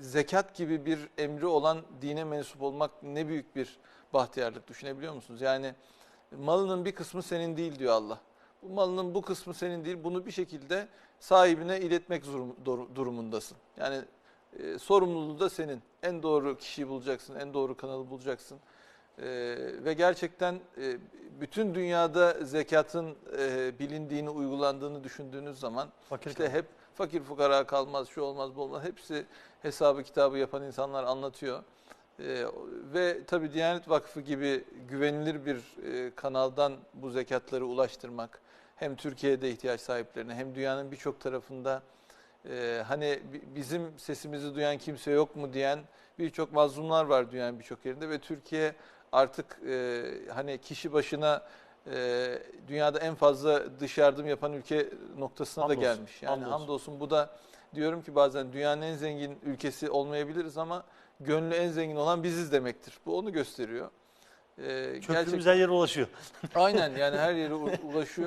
zekat gibi bir emri olan dine mensup olmak ne büyük bir bahtiyarlık düşünebiliyor musunuz? Yani malının bir kısmı senin değil diyor Allah. Bu malının bu kısmı senin değil. Bunu bir şekilde sahibine iletmek durumundasın. Yani e, sorumluluğu da senin. En doğru kişiyi bulacaksın, en doğru kanalı bulacaksın. E, ve gerçekten e, bütün dünyada zekatın e, bilindiğini, uygulandığını düşündüğünüz zaman Fakir işte hep fakir fukara kalmaz, şu olmaz, bu olmaz. Hepsi hesabı kitabı yapan insanlar anlatıyor. Ee, ve tabii Diyanet Vakfı gibi güvenilir bir e, kanaldan bu zekatları ulaştırmak hem Türkiye'de ihtiyaç sahiplerine hem dünyanın birçok tarafında e, hani bi- bizim sesimizi duyan kimse yok mu diyen birçok mazlumlar var dünyanın birçok yerinde ve Türkiye artık e, hani kişi başına e, dünyada en fazla dış yardım yapan ülke noktasına Hamdolsun, da gelmiş. Yani hamdolsun. hamdolsun bu da diyorum ki bazen dünyanın en zengin ülkesi olmayabiliriz ama gönlü en zengin olan biziz demektir. Bu onu gösteriyor. Ee, Köprümüz her yere ulaşıyor. Aynen yani her yere ulaşıyor.